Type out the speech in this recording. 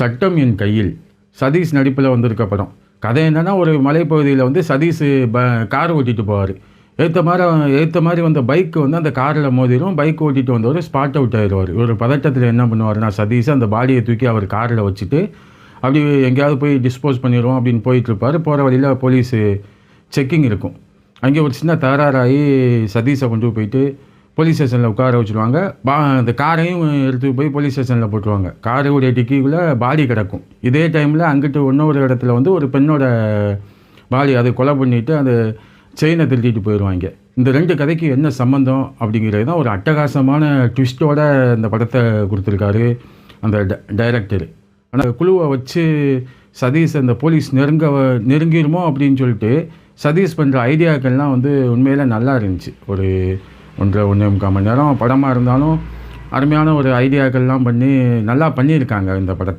சட்டம் என் கையில். சதீஷ் நடிப்பில் வந்திருக்க படம். கதை என்னென்னா ஒரு மலைப்பகுதியில் வந்து சதீஷ் ப கார் ஓட்டிகிட்டு போவார். ஏற்ற மாதிரி ஏற்ற மாதிரி வந்த பைக் வந்து அந்த காரில் மோதிரும் பைக் ஓட்டிட்டு வந்தவர் ஸ்பாட் அவுட் ஆயிடுவார் ஒரு பதட்டத்தில் என்ன பண்ணுவார்னா சதீஷ் அந்த பாடியை தூக்கி அவர் காரில் வச்சுட்டு அப்படி எங்கேயாவது போய் டிஸ்போஸ் பண்ணிடுவோம் அப்படின்னு போயிட்டுருப்பார். போகிற வழியில் போலீஸு செக்கிங் இருக்கும். அங்கே ஒரு சின்ன தகராறாகி சதீஷை கொண்டு போயிட்டு போலீஸ் ஸ்டேஷனில் உட்கார வச்சுருவாங்க. பா அந்த காரையும் எடுத்து போய் போலீஸ் ஸ்டேஷனில் போட்டுருவாங்க. காருடைய டிக்கிக்குள்ளே பாடி கிடக்கும். இதே டைமில் அங்கிட்டு இன்னொரு இடத்துல வந்து ஒரு பெண்ணோட பாடி அதை கொலை பண்ணிவிட்டு அந்த செயினை திருட்டிட்டு போயிடுவாங்க இந்த ரெண்டு கதைக்கு என்ன சம்மந்தம் அப்படிங்கிறது தான் ஒரு அட்டகாசமான ட்விஸ்ட்டோட இந்த படத்தை கொடுத்துருக்காரு அந்த டைரக்டர் ஆனால் குழுவை வச்சு சதீஷ் அந்த போலீஸ் நெருங்க நெருங்கிருமோ அப்படின்னு சொல்லிட்டு சதீஷ் பண்ணுற ஐடியாக்கள்லாம் வந்து உண்மையில் நல்லா இருந்துச்சு. ஒரு ஒன்றரை ஒன்றே முக்கால் மணி நேரம் படமாக இருந்தாலும் அருமையான ஒரு ஐடியாக்கள்லாம் பண்ணி நல்லா பண்ணியிருக்காங்க இந்த படத்தை.